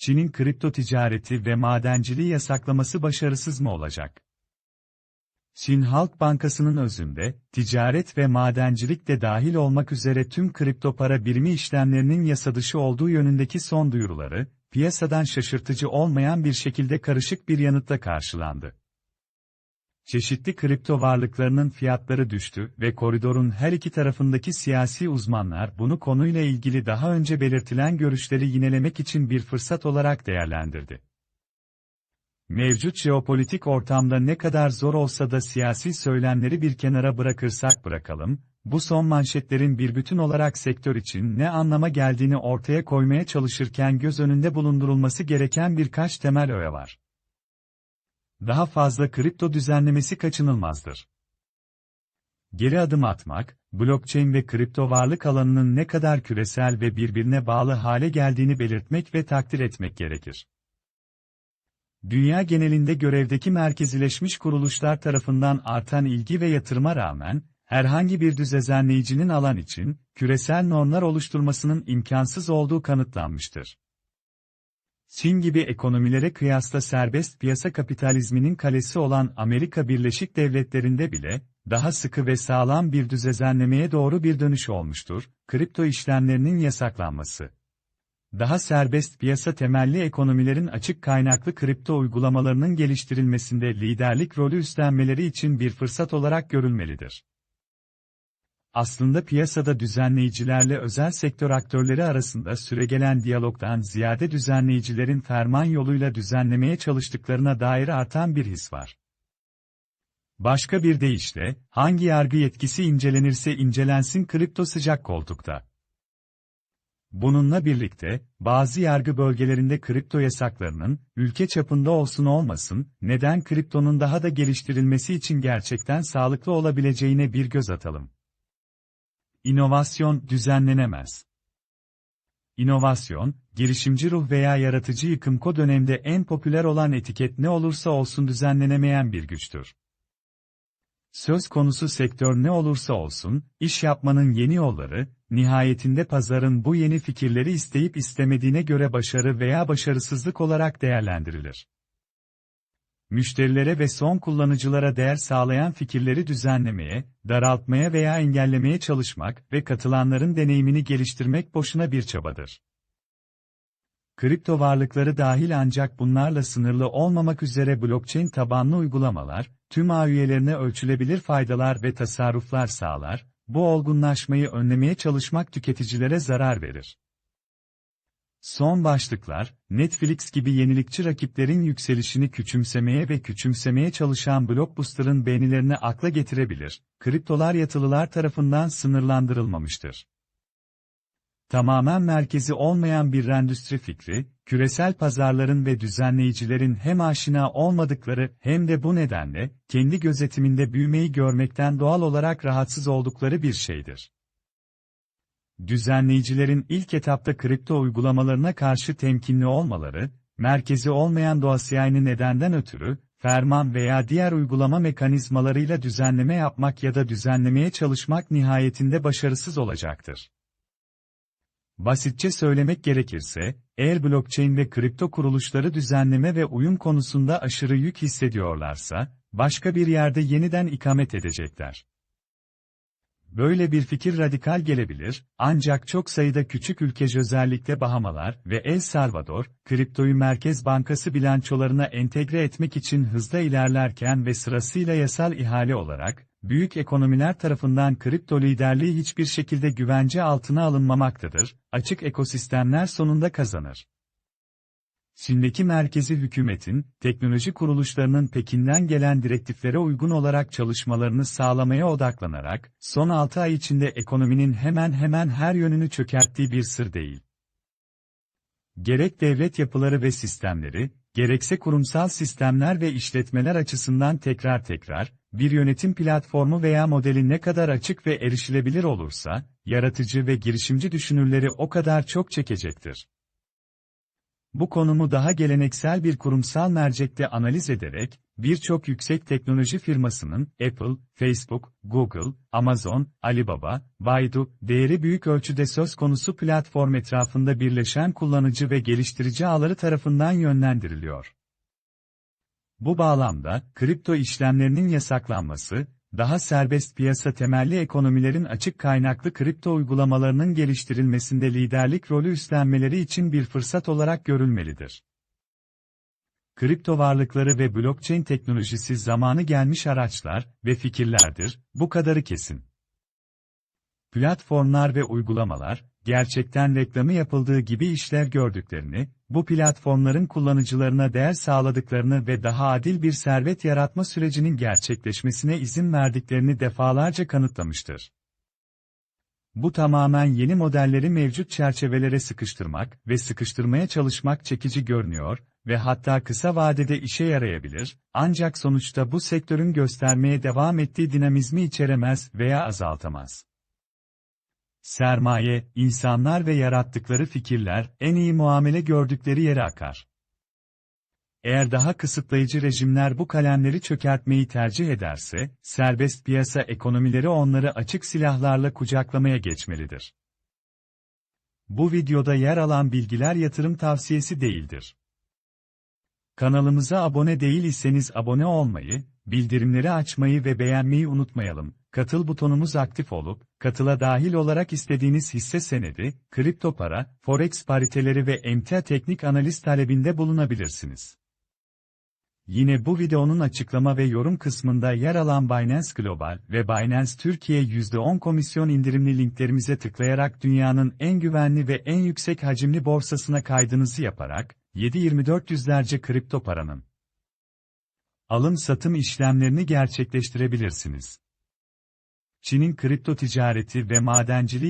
Çin'in kripto ticareti ve madenciliği yasaklaması başarısız mı olacak? Çin Halk Bankası'nın özünde, ticaret ve madencilik de dahil olmak üzere tüm kripto para birimi işlemlerinin yasadışı olduğu yönündeki son duyuruları, piyasadan şaşırtıcı olmayan bir şekilde karışık bir yanıtla karşılandı. Çeşitli kripto varlıklarının fiyatları düştü ve koridorun her iki tarafındaki siyasi uzmanlar bunu konuyla ilgili daha önce belirtilen görüşleri yinelemek için bir fırsat olarak değerlendirdi. Mevcut jeopolitik ortamda ne kadar zor olsa da siyasi söylemleri bir kenara bırakırsak bırakalım, bu son manşetlerin bir bütün olarak sektör için ne anlama geldiğini ortaya koymaya çalışırken göz önünde bulundurulması gereken birkaç temel öğe var. Daha fazla kripto düzenlemesi kaçınılmazdır. Geri adım atmak, blockchain ve kripto varlık alanının ne kadar küresel ve birbirine bağlı hale geldiğini belirtmek ve takdir etmek gerekir. Dünya genelinde görevdeki merkezileşmiş kuruluşlar tarafından artan ilgi ve yatırıma rağmen, herhangi bir düzenleyicinin alan için, küresel normlar oluşturmasının imkansız olduğu kanıtlanmıştır. Çin gibi ekonomilere kıyasla serbest piyasa kapitalizminin kalesi olan Amerika Birleşik Devletleri'nde bile, daha sıkı ve sağlam bir düzenlemeye doğru bir dönüş olmuştur, kripto işlemlerinin yasaklanması. Daha serbest piyasa temelli ekonomilerin açık kaynaklı kripto uygulamalarının geliştirilmesinde liderlik rolü üstlenmeleri için bir fırsat olarak görülmelidir. Aslında piyasada düzenleyicilerle özel sektör aktörleri arasında süregelen diyalogdan ziyade düzenleyicilerin ferman yoluyla düzenlemeye çalıştıklarına dair artan bir his var. Başka bir deyişle, hangi yargı yetkisi incelenirse incelensin kripto sıcak koltukta. Bununla birlikte, bazı yargı bölgelerinde kripto yasaklarının, ülke çapında olsun olmasın, neden kriptonun daha da geliştirilmesi için gerçekten sağlıklı olabileceğine bir göz atalım. İnovasyon düzenlenemez. İnovasyon, girişimci ruh veya yaratıcı yıkımko dönemde en popüler olan etiket ne olursa olsun düzenlenemeyen bir güçtür. Söz konusu sektör ne olursa olsun, iş yapmanın yeni yolları, nihayetinde pazarın bu yeni fikirleri isteyip istemediğine göre başarı veya başarısızlık olarak değerlendirilir. Müşterilere ve son kullanıcılara değer sağlayan fikirleri düzenlemeye, daraltmaya veya engellemeye çalışmak ve katılanların deneyimini geliştirmek boşuna bir çabadır. Kripto varlıkları dahil ancak bunlarla sınırlı olmamak üzere blockchain tabanlı uygulamalar, tüm ağ üyelerine ölçülebilir faydalar ve tasarruflar sağlar, bu olgunlaşmayı önlemeye çalışmak tüketicilere zarar verir. Son başlıklar, Netflix gibi yenilikçi rakiplerin yükselişini küçümsemeye ve küçümsemeye çalışan Blockbuster'ın beğenilerini akla getirebilir, kriptolar yatılılar tarafından sınırlandırılmamıştır. Tamamen merkezi olmayan bir endüstri fikri, küresel pazarların ve düzenleyicilerin hem aşina olmadıkları hem de bu nedenle, kendi gözetiminde büyümeyi görmekten doğal olarak rahatsız oldukları bir şeydir. Düzenleyicilerin ilk etapta kripto uygulamalarına karşı temkinli olmaları, merkezi olmayan doğası aynı nedenden ötürü, ferman veya diğer uygulama mekanizmalarıyla düzenleme yapmak ya da düzenlemeye çalışmak nihayetinde başarısız olacaktır. Basitçe söylemek gerekirse, eğer blockchain ve kripto kuruluşları düzenleme ve uyum konusunda aşırı yük hissediyorlarsa, başka bir yerde yeniden ikamet edecekler. Böyle bir fikir radikal gelebilir, ancak çok sayıda küçük ülke özellikle Bahamalar ve El Salvador, kriptoyu Merkez Bankası bilançolarına entegre etmek için hızla ilerlerken ve sırasıyla yasal ihale olarak, büyük ekonomiler tarafından kripto liderliği hiçbir şekilde güvence altına alınmamaktadır, açık ekosistemler sonunda kazanır. Çin'deki merkezi hükümetin, teknoloji kuruluşlarının Pekin'den gelen direktiflere uygun olarak çalışmalarını sağlamaya odaklanarak, son 6 ay içinde ekonominin hemen hemen her yönünü çökerttiği bir sır değil. Gerek devlet yapıları ve sistemleri, gerekse kurumsal sistemler ve işletmeler açısından tekrar tekrar, bir yönetim platformu veya modeli ne kadar açık ve erişilebilir olursa, yaratıcı ve girişimci düşünürleri o kadar çok çekecektir. Bu konumu daha geleneksel bir kurumsal mercekte analiz ederek, birçok yüksek teknoloji firmasının, Apple, Facebook, Google, Amazon, Alibaba, Baidu, değeri büyük ölçüde söz konusu platform etrafında birleşen kullanıcı ve geliştirici ağları tarafından yönlendiriliyor. Bu bağlamda, kripto işlemlerinin yasaklanması, daha serbest piyasa temelli ekonomilerin açık kaynaklı kripto uygulamalarının geliştirilmesinde liderlik rolü üstlenmeleri için bir fırsat olarak görülmelidir. Kripto varlıkları ve blockchain teknolojisi zamanı gelmiş araçlar ve fikirlerdir, bu kadarı kesin. Platformlar ve uygulamalar, gerçekten reklamı yapıldığı gibi işler gördüklerini, bu platformların kullanıcılarına değer sağladıklarını ve daha adil bir servet yaratma sürecinin gerçekleşmesine izin verdiklerini defalarca kanıtlamıştır. Bu tamamen yeni modelleri mevcut çerçevelere sıkıştırmak ve sıkıştırmaya çalışmak çekici görünüyor ve hatta kısa vadede işe yarayabilir, ancak sonuçta bu sektörün göstermeye devam ettiği dinamizmi içeremez veya azaltamaz. Sermaye, insanlar ve yarattıkları fikirler, en iyi muamele gördükleri yere akar. Eğer daha kısıtlayıcı rejimler bu kalemleri çökertmeyi tercih ederse, serbest piyasa ekonomileri onları açık silahlarla kucaklamaya geçmelidir. Bu videoda yer alan bilgiler yatırım tavsiyesi değildir. Kanalımıza abone değil iseniz abone olmayı, bildirimleri açmayı ve beğenmeyi unutmayalım. Katıl butonumuz aktif olup, katıla dahil olarak istediğiniz hisse senedi, kripto para, forex pariteleri ve emtia teknik analiz talebinde bulunabilirsiniz. Yine bu videonun açıklama ve yorum kısmında yer alan Binance Global ve Binance Türkiye %10 komisyon indirimli linklerimize tıklayarak dünyanın en güvenli ve en yüksek hacimli borsasına kaydınızı yaparak, 7-24 yüzlerce kripto paranın alım-satım işlemlerini gerçekleştirebilirsiniz. Çin'in kripto ticareti ve madenciliği